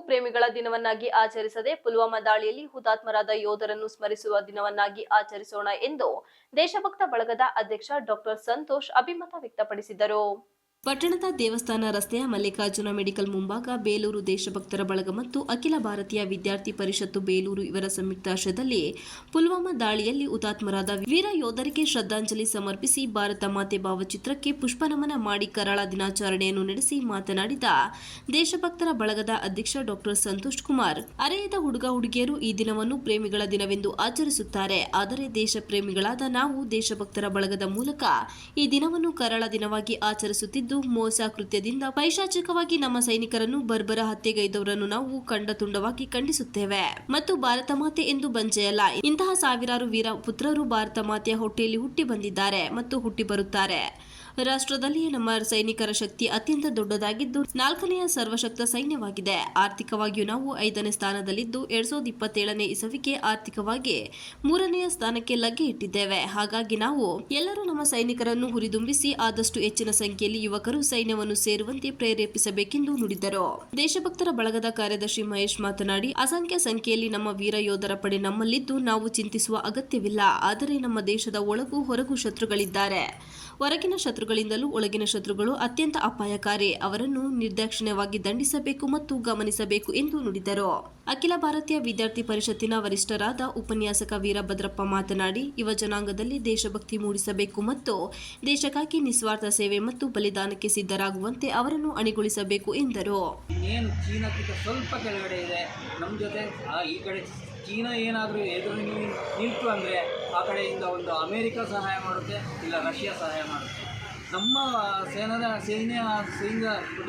ಪ್ರೇಮಿಗಳ ದಿನವನ್ನಾಗಿ ಆಚರಿಸದೆ ಪುಲ್ವಾಮಾ ದಾಳಿಯಲ್ಲಿ ಹುತಾತ್ಮರಾದ ಯೋಧರನ್ನು ಸ್ಮರಿಸುವ ದಿನವನ್ನಾಗಿ ಆಚರಿಸೋಣ ಎಂದು ದೇಶಭಕ್ತ ಬಳಗದ ಅಧ್ಯಕ್ಷ ಡಾಕ್ಟರ್ ಸಂತೋಷ್ ಅಭಿಮತ ವ್ಯಕ್ತಪಡಿಸಿದರು. ಪಟ್ಟಣದ ದೇವಸ್ಥಾನ, ರಸ್ತೆಯ ಮಲ್ಲಿಕಾರ್ಜುನ ಮೆಡಿಕಲ್ ಮುಂಭಾಗ, ಬೇಲೂರು ದೇಶಭಕ್ತರ ಬಳಗ ಮತ್ತು ಅಖಿಲ ಭಾರತೀಯ ವಿದ್ಯಾರ್ಥಿ ಪರಿಷತ್ತು ಬೇಲೂರು ಇವರ ಸಂಯುಕ್ತಾಶ್ರಯದಲ್ಲಿ ಪುಲ್ವಾಮಾ ದಾಳಿಯಲ್ಲಿ ಹುತಾತ್ಮರಾದ ವೀರ ಯೋಧರಿಗೆ ಶ್ರದ್ಧಾಂಜಲಿ ಸಮರ್ಪಿಸಿ ಭಾರತ ಮಾತೆ ಭಾವಚಿತ್ರಕ್ಕೆ ಪುಷ್ಪನಮನ ಮಾಡಿ ಕರಾಳ ದಿನಾಚರಣೆಯನ್ನು ನಡೆಸಿ ಮಾತನಾಡಿದ ದೇಶಭಕ್ತರ ಬಳಗದ ಅಧ್ಯಕ್ಷ ಡಾಕ್ಟರ್ ಸಂತೋಷ್ ಕುಮಾರ್, ಅರೆಯದ ಹುಡುಗ ಹುಡುಗಿಯರು ಈ ದಿನವನ್ನು ಪ್ರೇಮಿಗಳ ದಿನವೆಂದು ಆಚರಿಸುತ್ತಾರೆ. ಆದರೆ ದೇಶ ಪ್ರೇಮಿಗಳಾದ ನಾವು ದೇಶಭಕ್ತರ ಬಳಗದ ಮೂಲಕ ಈ ದಿನವನ್ನು ಕರಾಳ ದಿನವಾಗಿ ಆಚರಿಸುತ್ತಿದ್ದು ಮೋಸ ಕೃತ್ಯದಿಂದ ಪೈಶಾಚಿಕವಾಗಿ ನಮ್ಮ ಸೈನಿಕರನ್ನು ಬರ್ಬರ ಹತ್ಯೆಗೈದವರನ್ನು ನಾವು ಕಂಡ ತುಂಡವಾಗಿ ಖಂಡಿಸುತ್ತೇವೆ. ಮತ್ತು ಭಾರತ ಮಾತೆ ಎಂದು ಬಂಜೆಯಲ್ಲ, ಇಂತಹ ಸಾವಿರಾರು ವೀರ ಪುತ್ರರು ಭಾರತ ಮಾತೆಯ ಹೊಟ್ಟೆಯಲ್ಲಿ ಹುಟ್ಟಿ ಬಂದಿದ್ದಾರೆ ಮತ್ತು ಹುಟ್ಟಿ ಬರುತ್ತಾರೆ. ರಾಷ್ಟ್ರದಲ್ಲಿಯೇ ನಮ್ಮ ಸೈನಿಕರ ಶಕ್ತಿ ಅತ್ಯಂತ ದೊಡ್ಡದಾಗಿದ್ದು, ನಾಲ್ಕನೆಯ ಸರ್ವಶಕ್ತ ಸೈನ್ಯವಾಗಿದೆ. ಆರ್ಥಿಕವಾಗಿಯೂ ನಾವು ಐದನೇ ಸ್ಥಾನದಲ್ಲಿದ್ದು, ಎರಡ್ ಸಾವಿರದ ಇಪ್ಪತ್ತೇಳನೇ ಇಸವಿಗೆ ಆರ್ಥಿಕವಾಗಿ ಮೂರನೆಯ ಸ್ಥಾನಕ್ಕೆ ಲಗ್ಗೆ ಇಟ್ಟಿದ್ದೇವೆ. ಹಾಗಾಗಿ ನಾವು ಎಲ್ಲರೂ ನಮ್ಮ ಸೈನಿಕರನ್ನು ಹುರಿದುಂಬಿಸಿ, ಆದಷ್ಟು ಹೆಚ್ಚಿನ ಸಂಖ್ಯೆಯಲ್ಲಿ ಯುವಕರು ಸೈನ್ಯವನ್ನು ಸೇರುವಂತೆ ಪ್ರೇರೇಪಿಸಬೇಕೆಂದು ನುಡಿದರು. ದೇಶಭಕ್ತರ ಬಳಗದ ಕಾರ್ಯದರ್ಶಿ ಮಹೇಶ್ ಮಾತನಾಡಿ, ಅಸಂಖ್ಯ ಸಂಖ್ಯೆಯಲ್ಲಿ ನಮ್ಮ ವೀರ ಯೋಧರ ಪಡೆ ನಮ್ಮಲ್ಲಿದ್ದು ನಾವು ಚಿಂತಿಸುವ ಅಗತ್ಯವಿಲ್ಲ. ಆದರೆ ನಮ್ಮ ದೇಶದ ಒಳಗೂ ಹೊರಗೂ ಶತ್ರುಗಳಿದ್ದಾರೆ. ಹೊರಗಿನ ಶತ್ರುಗಳಿಂದಲೂ ಒಳಗಿನ ಶತ್ರುಗಳು ಅತ್ಯಂತ ಅಪಾಯಕಾರಿ. ಅವರನ್ನು ನಿರ್ದಾಕ್ಷಿಣ್ಯವಾಗಿ ದಂಡಿಸಬೇಕು ಮತ್ತು ಗಮನಿಸಬೇಕು ಎಂದು ನುಡಿದರು. ಅಖಿಲ ಭಾರತೀಯ ವಿದ್ಯಾರ್ಥಿ ಪರಿಷತ್ತಿನ ವರಿಷ್ಠರಾದ ಉಪನ್ಯಾಸಕ ವೀರಭದ್ರಪ್ಪ ಮಾತನಾಡಿ, ಯುವ ಜನಾಂಗದಲ್ಲಿ ದೇಶಭಕ್ತಿ ಮೂಡಿಸಬೇಕು ಮತ್ತು ದೇಶಕ್ಕಾಗಿ ನಿಸ್ವಾರ್ಥ ಸೇವೆ ಮತ್ತು ಬಲಿದಾನಕ್ಕೆ ಸಿದ್ಧರಾಗುವಂತೆ ಅವರನ್ನು ಅಣಿಗೊಳಿಸಬೇಕು ಎಂದರು. ಸ್ವಲ್ಪ ಕೆಳಗಡೆ ಇದೆ. ನಮ್ಮ ಜೊತೆ ಈ ಕಡೆ ಚೀನಾ ಏನಾದರೂ ಎದುರು ನಿಂತು ಅಂದರೆ ಆ ಕಡೆಯಿಂದ ಒಂದು ಅಮೇರಿಕ ಸಹಾಯ ಮಾಡುತ್ತೆ, ಇಲ್ಲ ರಷ್ಯಾ ಸಹಾಯ ಮಾಡುತ್ತೆ. ನಮ್ಮ ಸೇನದ ಸೈನ್ಯ ಸೈನ್ಯ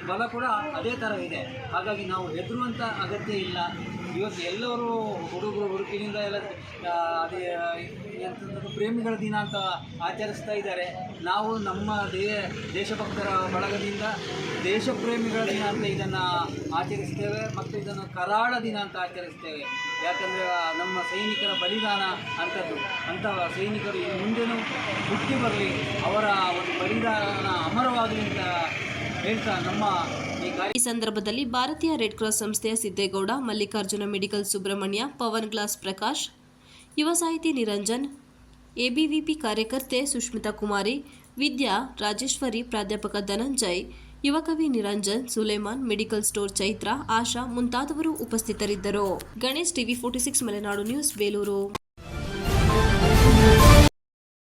ಬಲ ಕೂಡ ಅದೇ ಥರ ಇದೆ. ಹಾಗಾಗಿ ನಾವು ಹೆದರುವಂಥ ಅಗತ್ಯ ಇಲ್ಲ. ಇವತ್ತು ಎಲ್ಲರೂ ಹುಡುಗರು ಹುಡುಕಿನಿಂದ ಎಲ್ಲ ಅದೇ ಪ್ರೇಮಿಗಳ ದಿನ ಅಂತ ಆಚರಿಸ್ತಾ ಇದ್ದಾರೆ. ನಾವು ನಮ್ಮ ದೇ, ದೇಶಭಕ್ತರ ಬಳಗದಿಂದ ದೇಶಪ್ರೇಮಿಗಳ ದಿನ ಅಂತ ಇದನ್ನು ಆಚರಿಸ್ತೇವೆ ಮತ್ತು ಇದನ್ನು ಕರಾಳ ದಿನ ಅಂತ ಆಚರಿಸ್ತೇವೆ. ಯಾಕಂದರೆ ನಮ್ಮ ಸೈನಿಕರ ಬಲಿದಾನ ಅಂಥದ್ದು ಅಂತಹ ಸೈನಿಕರು ಮುಂದೆನೂ ಹುಟ್ಟಿ ಬರಲಿ. ಅವರ ಈ ಸಂದರ್ಭದಲ್ಲಿ ಭಾರತೀಯ ರೆಡ್ ಕ್ರಾಸ್ ಸಂಸ್ಥೆಯ ಸಿದ್ದೇಗೌಡ, ಮಲ್ಲಿಕಾರ್ಜುನ ಮೆಡಿಕಲ್ ಸುಬ್ರಹ್ಮಣ್ಯ, ಪವನ್ ಗ್ಲಾಸ್ ಪ್ರಕಾಶ್, ಯುವ ಸಾಹಿತಿ ನಿರಂಜನ್, ಎಬಿವಿಪಿ ಕಾರ್ಯಕರ್ತೆ ಸುಷ್ಮಿತಾ ಕುಮಾರಿ, ವಿದ್ಯಾ, ರಾಜೇಶ್ವರಿ, ಪ್ರಾಧ್ಯಾಪಕ ಧನಂಜಯ್ ಯುವಕವಿ ನಿರಂಜನ್, ಸುಲೇಮಾನ್, ಮೆಡಿಕಲ್ ಸ್ಟೋರ್ ಚೈತ್ರ, ಆಶಾ ಮುಂತಾದವರು ಉಪಸ್ಥಿತರಿದ್ದರು. Ganesh TV forty six, Malenadu news, Belur.